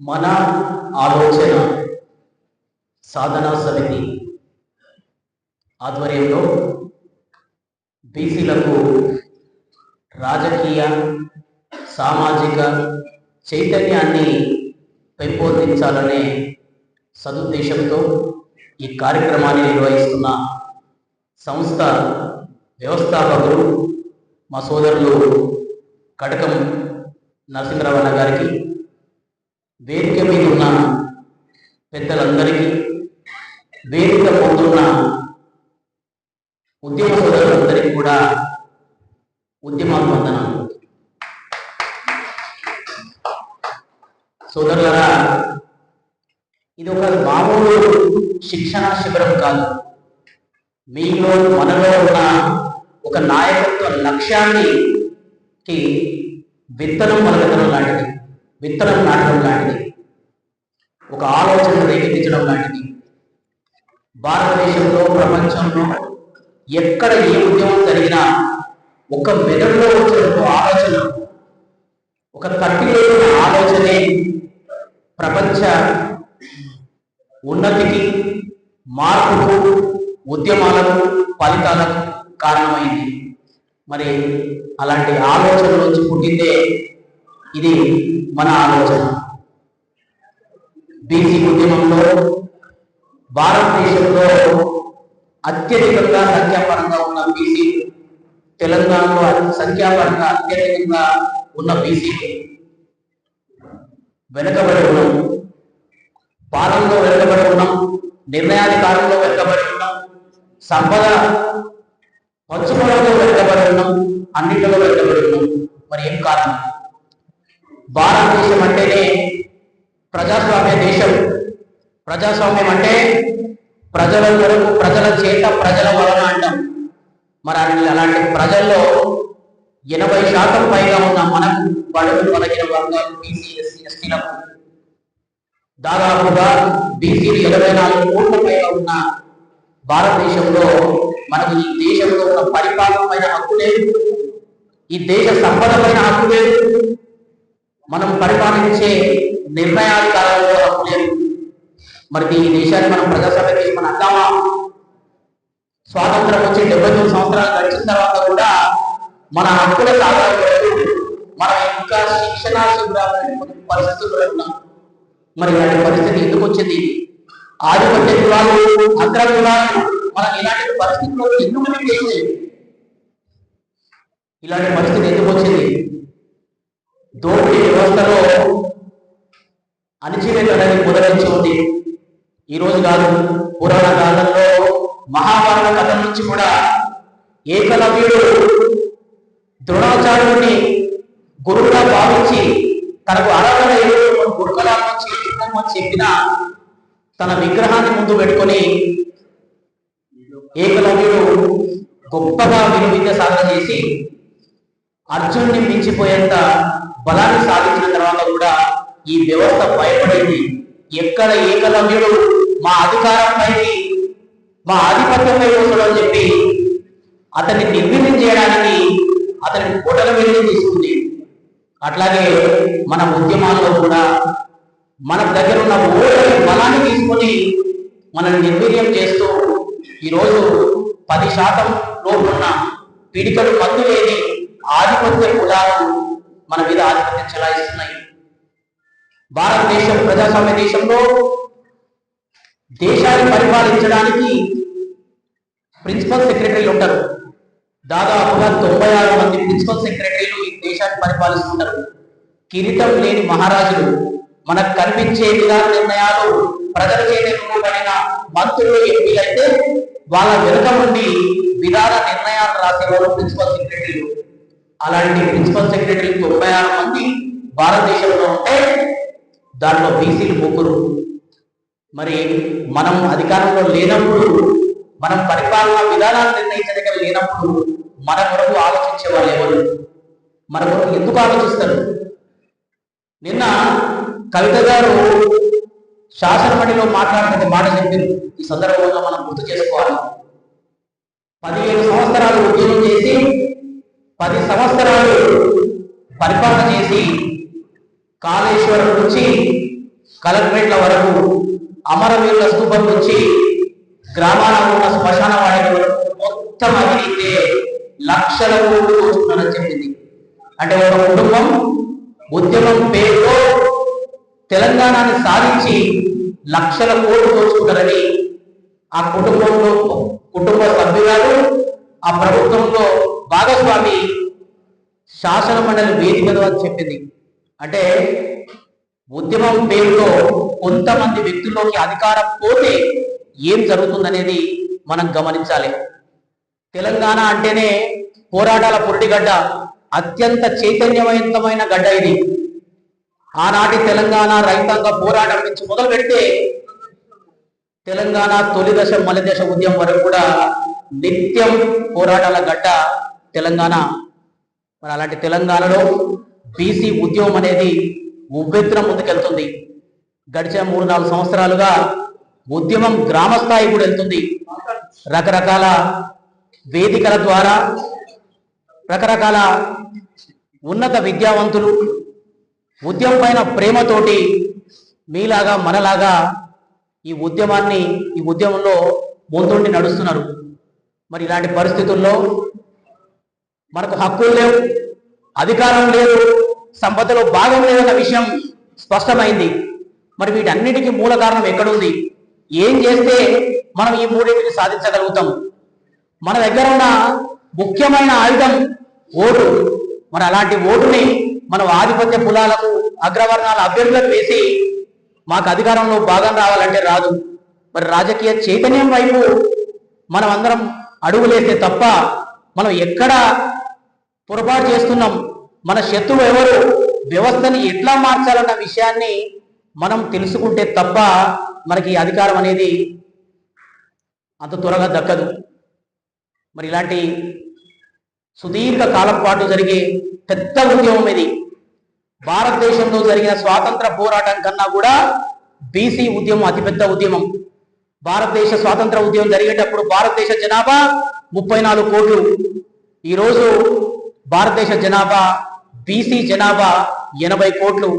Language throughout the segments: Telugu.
మన ఆలోచన సాధనా సమితి ఆధ్వర్యంలో బీసీలకు రాజకీయ సామాజిక చైతన్యాన్ని పెంపొందించాలనే సదుద్దేశంతో ఈ కార్యక్రమాన్ని నిర్వహిస్తున్న సంస్థ వ్యవస్థాపకులు మా సోదరులు కటకం నరసింహరావు అన్న గారికి వేదిక మీద ఉన్న పెద్దలందరికీ వేదిక ముందున్న ఉద్యమ సోదరులందరికీ కూడా ఉద్యమాభివందనాలు. సోదరులరా ఇది ఒక మామూలు శిక్షణ శిబిరం కాదు. మీలో మనలో ఉన్న ఒక నాయకత్వ లక్ష్యాన్నికి విత్తనం పలకడం లాంటిది విత్తనం నాటడం లాంటిది ఒక ఆలోచన రేకెత్తించడం లాంటిది. భారతదేశంలో ప్రపంచంలో ఎక్కడ ఏ ఉద్యమం జరిగినా ఒక మెదడులో వచ్చిన ఒక ఆలోచన ఒక కట్టిలో ఉన్న ఆలోచనే ప్రపంచ ఉన్నతికి మార్పుకు ఉద్యమాలకు ఫలితాలకు కారణమైంది. మరి అలాంటి ఆలోచన నుంచి పుట్టిందే ఇది మన ఆలోచన. బీసీ ఉద్యమంలో భారతదేశంలో అత్యధికంగా సంఖ్యాపరంగా ఉన్న బీసీ తెలంగాణలో సంఖ్యాపరంగా అత్యధికంగా ఉన్న బీసీ వెనుకబడి ఉన్నాం. పాలనలో వెనుకబడి ఉన్నాం. నిర్ణయాధికారంలో వెనుకబడి ఉన్నాం సంపద పంచుకోవడంలో వెనుకబడి ఉన్నాం అన్నింటిలో వెనుకబడి ఉన్నాం మరి ఏం కారణం? భారతదేశం అంటేనే ప్రజాస్వామ్య దేశం. ప్రజాస్వామ్యం అంటే ప్రజల కొరకు ప్రజల చేత ప్రజల వలన అంటాం. మరి అన్ని- అలాంటి ప్రజల్లో ఎనభై శాతం పైగా ఉన్న మనకు బడుగు బలహీన వర్గాలు బీసీ ఎస్సీ ఎస్టీలకు దాదాపుగా బీసీలు ఇరవై నాలుగు కోట్ల పైగా ఉన్న భారతదేశంలో మనకు ఈ దేశంలో ఉన్న పరిపాలనమైన హక్కు లేదు. ఈ దేశ సంపదమైన హక్కు లేదు. మనం పరిపాలించే నిర్ణయాధికారంలో హక్కు లేదు. మరి ఈ దేశాన్ని మనం ప్రజాసభ దేశం అందామా? స్వాతంత్రం వచ్చి డెబ్బై తొమ్మిది సంవత్సరాలు గడిచిన తర్వాత కూడా మన హక్కుల సాధన మనం ఇంకా శిక్షణ శిబిరాలు పరిస్థితుల్లో ఉన్నాం మరి ఇలాంటి పరిస్థితి ఎందుకు వచ్చింది? ఆధిపత్య కులాలు అగ్ర కులాలు మనం ఇలాంటి పరిస్థితుల్లో ఎందుకు ఇలాంటి పరిస్థితి ఎందుకు వచ్చింది? దోపిడీ వ్యవస్థలో అణిచివేత అనేది మొదలైంచి ఉంది. ఈ రోజు కాదు పురాణ కాలంలో మహాభారత కథ నుంచి కూడా ఏకలవ్యుడు ద్రోణాచార్యుడిని గురువుగా భావించి తనకు అర్హత గురుకులాలను అని చెప్పిన తన విగ్రహాన్ని ముందు పెట్టుకొని ఏకలవ్యుడు గొప్పగా విలు విద్య సాధన చేసి అర్జునుడిని మించిపోయేంత బలాన్ని సాధించిన తర్వాత కూడా ఈ వ్యవస్థ భయపడింది ఎక్కడ ఏకలవ్యుడు మా అధికారంపైకి మా ఆధిపత్యంపై అని చెప్పి అతన్ని నిర్వీర్యం చేయడానికి అతని కోటల వెళ్ళి తీసుకుంది. అట్లాగే మన ఉద్యమాల్లో కూడా మన దగ్గర ఉన్న ఓటమి బలాన్ని తీసుకొని మనల్ని నిర్వీర్యం చేస్తూ ఈరోజు పది శాతం లోపున్న పిడికలు మందు లేని ఆధిపత్య కులాలు మన మీద ఆధిపత్యం చెలాయిస్తున్నాయి. భారతదేశం ప్రజాస్వామ్య దేశంలో దేశాన్ని పరిపాలించడానికి ప్రిన్సిపల్ సెక్రటరీలు ఉంటారు. దాదాపుగా తొంభై ఆరు మంది ప్రిన్సిపల్ సెక్రటరీలు ఈ దేశాన్ని పరిపాలిస్తుంటారు కిరీటం లేని మహారాజులు మనకు కనిపించే విధాన నిర్ణయాలు ప్రజల చేయబడిన మంత్రులు ఎంపీలైతే వాళ్ళ వెనుక నుండి విధాన నిర్ణయాలు రాసేవారు ప్రిన్సిపల్ సెక్రటరీలు అలాంటి ప్రిన్సిపల్ సెక్రటరీ తొంభై ఆరు మంది భారతదేశంలో ఉంటే దాంట్లో బీసీలు ముగ్గురు. మరి మనం అధికారంలో లేనప్పుడు మనం పరిపాలన విధానాలు నిర్ణయించడం లేనప్పుడు మన కొరకు ఆలోచించే వాళ్ళు ఎవరు? మన కొరకు ఎందుకు ఆలోచిస్తారు? నిన్న కవిత గారు శాసనమండలిలో మాట్లాడిన మాట చెప్పింది ఈ సందర్భంగా మనం గుర్తు చేసుకోవాలి. పదిహేను సంవత్సరాలు ఉద్యోగం చేసి పది సంవత్సరాలు పరిపాలన చేసి కాళేశ్వరం నుంచి కలెక్టరేట్ల వరకు అమరవీరుల స్థూపం నుంచి గ్రామాలలో ఉన్న శ్మశాన వాడి మొత్తం అవినీతే లక్షల కోట్లు వస్తుందని చెప్పింది. అంటే ఒక కుటుంబం ఉద్యమం పేరుతో తెలంగాణని సాధించి లక్షల కోట్లు దోచుకుంటారని ఆ కుటుంబంలో కుటుంబ సభ్యురాలు ఆ ప్రభుత్వంలో భాగస్వామి శాసన మండలి వేదిక ద్వారా చెప్పింది. అంటే ఉద్యమం పేరుతో కొంతమంది వ్యక్తుల్లోకి అధికారం పోతే ఏం జరుగుతుందనేది మనం గమనించాలి. తెలంగాణ అంటేనే పోరాటాల పురుడిగడ్డ అత్యంత చైతన్యవంతమైన గడ్డ ఇది. ఆనాటి తెలంగాణ రైతాంగ పోరాటం నుంచి మొదలు పెడితే తెలంగాణ తొలి దశ మలి ఉద్యమం వరకు కూడా నిత్యం పోరాటాల గడ్డ తెలంగాణ. మరి అలాంటి తెలంగాణలో బీసీ ఉద్యమం అనేది ఉవ్వెత్తున ముందుకెళ్తుంది. గడిచిన మూడు నాలుగు సంవత్సరాలుగా ఉద్యమం గ్రామ స్థాయి కూడా వెళ్తుంది. రకరకాల వేదికల ద్వారా రకరకాల ఉన్నత విద్యావంతులు ఉద్యమం పైన ప్రేమతోటి మీలాగా మనలాగా ఈ ఉద్యమాన్ని ఈ ఉద్యమంలో ముందుండి నడుస్తున్నారు. మరి ఇలాంటి పరిస్థితుల్లో మనకు హక్కులు లేవు అధికారం లేదు సంపదలో భాగం లేదన్న విషయం స్పష్టమైంది. మరి వీటన్నిటికీ మూల కారణం ఎక్కడుంది? ఏం చేస్తే మనం ఈ మూడింటిని సాధించగలుగుతాం? మన దగ్గర ఉన్న ముఖ్యమైన ఆయుధం ఓటు. మరి అలాంటి ఓటుని మనం ఆధిపత్య కులాలకు అగ్రవర్ణాల అభ్యర్థులకు వేసి మాకు అధికారంలో భాగం రావాలంటే రాదు. మరి రాజకీయ చైతన్యం వైపు మనం అందరం అడుగులేస్తే తప్ప మనం ఎక్కడ పొరపాటు చేస్తున్నాం? మన శత్రువు ఎవరు? వ్యవస్థని ఎట్లా మార్చాలన్న విషయాన్ని మనం తెలుసుకుంటే తప్ప మనకి ఈ అధికారం అనేది అంత త్వరగా దక్కదు. మరి ఇలాంటి సుదీర్ఘ కాలం పాటు జరిగే పెద్ద ఉద్యమం ఇది. భారతదేశంలో జరిగిన స్వాతంత్ర పోరాటం కన్నా కూడా బీసీ ఉద్యమం అతిపెద్ద ఉద్యమం. భారతదేశ స్వాతంత్ర ఉద్యమం జరిగేటప్పుడు భారతదేశ జనాభా ముప్పై నాలుగు కోట్లు. ఈరోజు భారతదేశ జనాభా బీసీ జనాభా ఎనభై కోట్లు.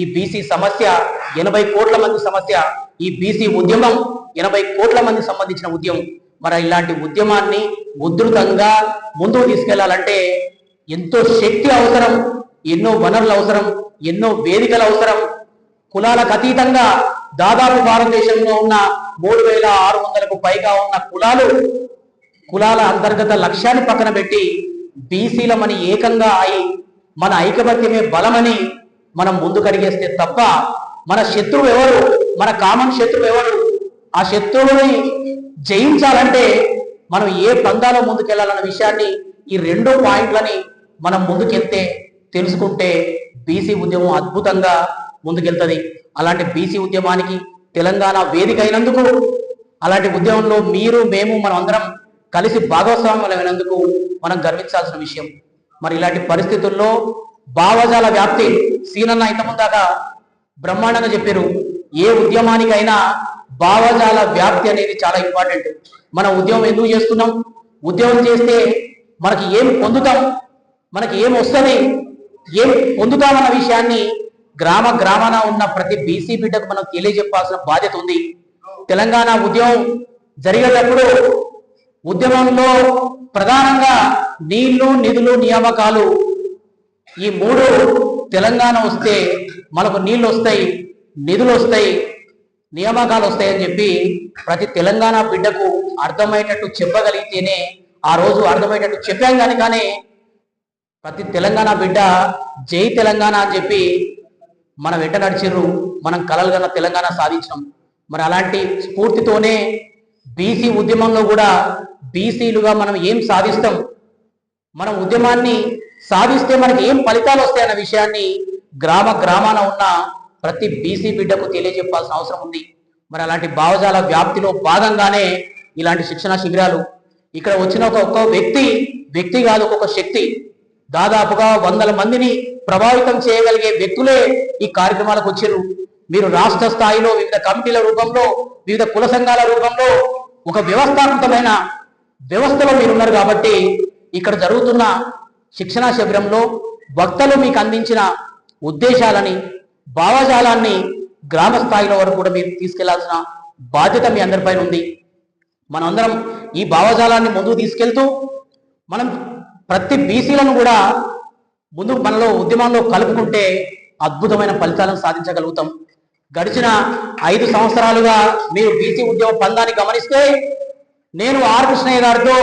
ఈ బీసీ సమస్య ఎనభై కోట్ల మంది సమస్య. ఈ బీసీ ఉద్యమం ఎనభై కోట్ల మంది సంబంధించిన ఉద్యమం. మరి ఇలాంటి ఉద్యమాన్ని ఉధృతంగా ముందుకు తీసుకెళ్ళాలంటే ఎంతో శక్తి అవసరం ఎన్నో వనరులు అవసరం ఎన్నో వేదికలు అవసరం. కులాలకు అతీతంగా దాదాపు భారతదేశంలో ఉన్న మూడు వేల ఆరు వందలకు పైగా ఉన్న కులాలు కులాల అంతర్గత లక్ష్యాన్ని పక్కన పెట్టి బీసీలమని ఏకంగా అయి మన ఐకమత్యమే బలమని మనం ముందుకడిగేస్తే తప్ప మన శత్రువు ఎవరు? మన కామన్ శత్రువు ఎవరు? ఆ శత్రువుని జయించాలంటే మనం ఏ పందాలో ముందుకెళ్ళాలన్న విషయాన్ని ఈ రెండో పాయింట్లని మనం ముందుకెళ్తే తెలుసుకుంటే బీసీ ఉద్యమం అద్భుతంగా ముందుకెళ్తుంది. అలాంటి బీసీ ఉద్యమానికి తెలంగాణ వేదిక అయినందుకు అలాంటి ఉద్యమంలో మీరు మేము మనం అందరం కలిసి భాగస్వామ్యమైనందుకు మనం గర్వించాల్సిన విషయం. మరి ఇలాంటి పరిస్థితుల్లో భావజాల వ్యాప్తి సీనన్న ఇంతకుముందాక బ్రహ్మాండంగా చెప్పారు. ఏ ఉద్యమానికైనా భావజాల వ్యాప్తి అనేది చాలా ఇంపార్టెంట్. మన ఉద్యమం ఎందుకు చేస్తున్నాం? ఉద్యమం చేస్తే మనకి ఏం పొందుతాం? మనకి ఏం వస్తుంది? ఏం పొందుతామన్న విషయాన్ని గ్రామ గ్రామాన ఉన్న ప్రతి బీసీ బిడ్డకు మనం తెలియజెప్పాల్సిన బాధ్యత ఉంది. తెలంగాణ ఉద్యమం జరిగేటప్పుడు ఉద్యమంలో ప్రధానంగా నీళ్ళు నిధులు నియామకాలు ఈ మూడు తెలంగాణ వస్తే మనకు నీళ్ళు వస్తాయి. నిధులు వస్తాయి నియామకాలు వస్తాయని చెప్పి ప్రతి తెలంగాణ బిడ్డకు అర్థమయ్యేటట్టు చెప్పగలిగితేనే ఆ రోజు అర్థమయ్యేటట్టు చెప్పాం కానీ కానీ ప్రతి తెలంగాణ బిడ్డ జై తెలంగాణ అని చెప్పి మనం వెంట నడిచిర్రు మనం కలలు కన్న తెలంగాణ సాధించినాం. మరి అలాంటి స్ఫూర్తితోనే బీసీ ఉద్యమంలో కూడా బీసీలుగా మనం ఏం సాధిస్తాం? మనం ఉద్యమాన్ని సాధిస్తే మనకి ఏం ఫలితాలు వస్తాయన్న విషయాన్ని గ్రామ గ్రామాన ఉన్న ప్రతి బీసీ బిడ్డకు తెలియజెప్పాల్సిన అవసరం ఉంది. మరి అలాంటి భావజాల వ్యాప్తిలో భాగంగానే ఇలాంటి శిక్షణ శిబిరాలు ఇక్కడ వచ్చిన ఒక ఒక్క వ్యక్తి వ్యక్తి కాదు ఒక్కొక్క శక్తి దాదాపుగా వందల మందిని ప్రభావితం చేయగలిగే వ్యక్తులే ఈ కార్యక్రమాలకు వచ్చారు. మీరు రాష్ట్ర స్థాయిలో వివిధ కమిటీల రూపంలో వివిధ కుల సంఘాల రూపంలో ఒక వ్యవస్థాత్మకమైన వ్యవస్థలో మీరున్నారు కాబట్టి ఇక్కడ జరుగుతున్న శిక్షణా శిబిరంలో వక్తలు మీకు అందించిన ఉద్దేశాలని భావజాలాన్ని గ్రామ స్థాయిలో వరకు కూడా మీరు తీసుకెళ్ళాల్సిన బాధ్యత మీ అందరిపైన ఉంది. మనందరం ఈ భావజాలాన్ని ముందుకు తీసుకెళ్తూ మనం ప్రతి బీసీలను కూడా ముందు మనలో ఉద్యమంలో కలుపుకుంటే అద్భుతమైన ఫలితాలను సాధించగలుగుతాం. గడిచిన ఐదు సంవత్సరాలుగా మీరు బీసీ ఉద్యమ పందాన్ని గమనిస్తే నేను ఆర్ కృష్ణయ్య గారితో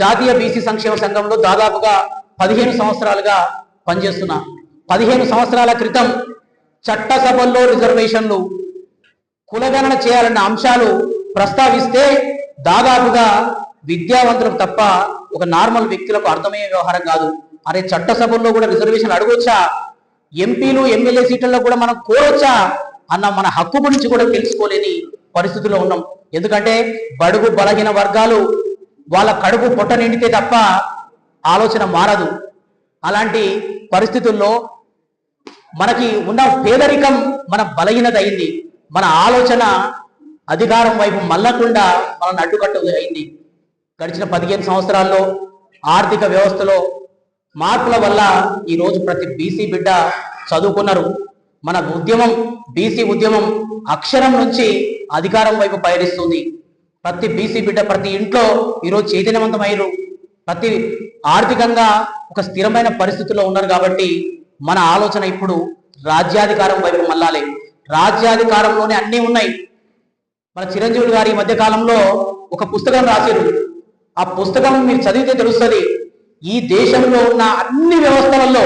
జాతీయ బీసీ సంక్షేమ సంఘంలో దాదాపుగా పదిహేను సంవత్సరాలుగా పనిచేస్తున్నా. పదిహేను సంవత్సరాల క్రితం చట్టసభల్లో రిజర్వేషన్లు కులగణన చేయాలన్న అంశాలు ప్రస్తావిస్తే దాదాపుగా విద్యావంతులకు తప్ప ఒక నార్మల్ వ్యక్తులకు అర్థమయ్యే వ్యవహారం కాదు. అరే చట్టసభల్లో కూడా రిజర్వేషన్ అడగొచ్చా? ఎంపీలు ఎమ్మెల్యే సీట్లలో కూడా మనం కోరొచ్చా? అన్న మన హక్కు గురించి కూడా తెలుసుకోలేని పరిస్థితిలో ఉన్నాం. ఎందుకంటే బడుగు బలహీన వర్గాలు వాళ్ళ కడుపు పొట్ట నిండితే తప్ప ఆలోచన మారదు. అలాంటి పరిస్థితుల్లో మనకి ఉన్న పేదరికం మన బలహీనత అయింది మన ఆలోచన అధికారం వైపు మల్లకుండా మనల్ని అడ్డుకట్ట అయింది. గడిచిన పదిహేను సంవత్సరాల్లో ఆర్థిక వ్యవస్థలో మార్పుల వల్ల ఈరోజు ప్రతి బీసీ బిడ్డ చదువుకున్నారు. మన ఉద్యమం బీసీ ఉద్యమం అక్షరం నుంచి అధికారం వైపు పయనిస్తుంది. ప్రతి బీసీ బిడ్డ ప్రతి ఇంట్లో ఈరోజు చైతన్యవంతమయ్యారు. ప్రతి ఆర్థికంగా ఒక స్థిరమైన పరిస్థితుల్లో ఉన్నారు కాబట్టి మన ఆలోచన ఇప్పుడు రాజ్యాధికారం వైపు మళ్ళాలి. రాజ్యాధికారంలోనే అన్నీ ఉన్నాయి. మన చిరంజీవి గారి ఈ మధ్య కాలంలో ఒక పుస్తకం రాశారు. ఆ పుస్తకం మీరు చదివితే తెలుస్తుంది. ఈ దేశంలో ఉన్న అన్ని వ్యవస్థలలో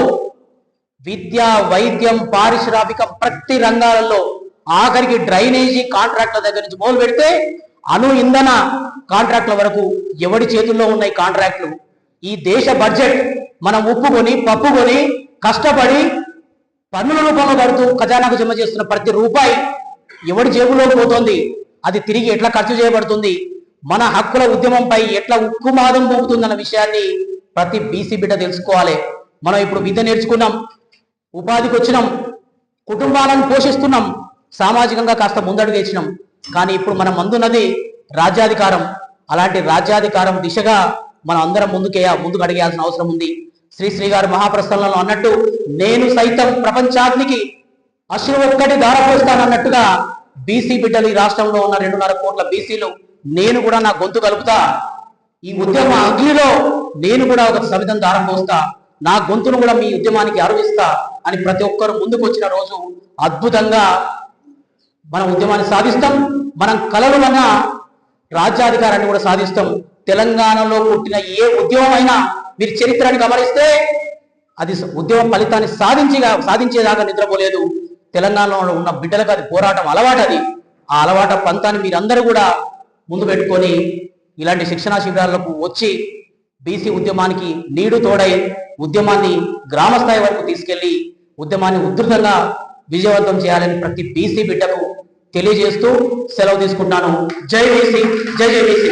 విద్య వైద్యం పారిశ్రామిక ప్రతి రంగాలలో ఆఖరికి డ్రైనేజీ కాంట్రాక్ట్ల దగ్గర నుంచి మొదలు పెడితే అణు ఇంధన కాంట్రాక్ట్ల వరకు ఎవడి చేతుల్లో ఉన్నాయి కాంట్రాక్ట్లు? ఈ దేశ బడ్జెట్ మనం ఉప్పుకొని పప్పుకొని కష్టపడి పన్నుల రూపంలో కడుతూ ఖజానాకు జమ చేస్తున్న ప్రతి రూపాయి ఎవడి జేబులో పోతుంది? అది తిరిగి ఎట్లా ఖర్చు చేయబడుతుంది? మన హక్కుల ఉద్యమంపై ఎట్లా ఉక్కుమాదం మోపుతుందన్న విషయాన్ని ప్రతి బీసీ బిడ్డ తెలుసుకోవాలి. మనం ఇప్పుడు విద్య నేర్చుకున్నాం ఉపాధికి వచ్చినాం కుటుంబాలను పోషిస్తున్నాం సామాజికంగా కాస్త ముందడుగు వేసినాం. కానీ ఇప్పుడు మనం అందున్నది రాజ్యాధికారం. అలాంటి రాజ్యాధికారం దిశగా మనం అందరం ముందుకే ముందుకు అడిగేయాల్సిన అవసరం ఉంది. శ్రీ గారు మహాప్రస్థలంలో అన్నట్టు నేను సైతం ప్రపంచాగ్నికి అశ్రు ఒక్కటి దారపోస్తానన్నట్టుగా బీసీ బిడ్డలు ఈ రాష్ట్రంలో ఉన్న రెండున్నర కోట్ల బీసీలు నేను కూడా నా గొంతు కలుపుతా. ఈ ఉద్యమ అగ్నిలో నేను కూడా ఒక సవితం దారపోస్తా. నా గొంతును కూడా మీ ఉద్యమానికి అరువిస్తా అని ప్రతి ఒక్కరు ముందుకు వచ్చిన రోజు అద్భుతంగా మన ఉద్యమాన్ని సాధిస్తాం. మనం కలలు మన రాజ్యాధికారాన్ని కూడా సాధిస్తాం. తెలంగాణలో పుట్టిన ఏ ఉద్యమం అయినా మీరు చరిత్రను గమనిస్తే అది ఉద్యమం ఫలితాన్ని సాధించి సాధించేదాకా నిద్రపోలేదు. తెలంగాణలో ఉన్న బిడ్డలకు అది పోరాటం అలవాటు అది. ఆ అలవాటు పంతాన్ని మీరందరూ కూడా ముందు పెట్టుకొని ఇలాంటి శిక్షణా శిబిరాలకు వచ్చి బీసీ ఉద్యమానికి నీడు తోడై ఉద్యమాన్ని గ్రామస్థాయి వరకు తీసుకెళ్ళి ఉద్యమాన్ని ఉధృతంగా విజయవంతం చేయాలని ప్రతి బీసీ బిడ్డకు తెలియజేస్తూ సెలవు తీసుకుంటాను జై బీసీ జై జై బీసీ.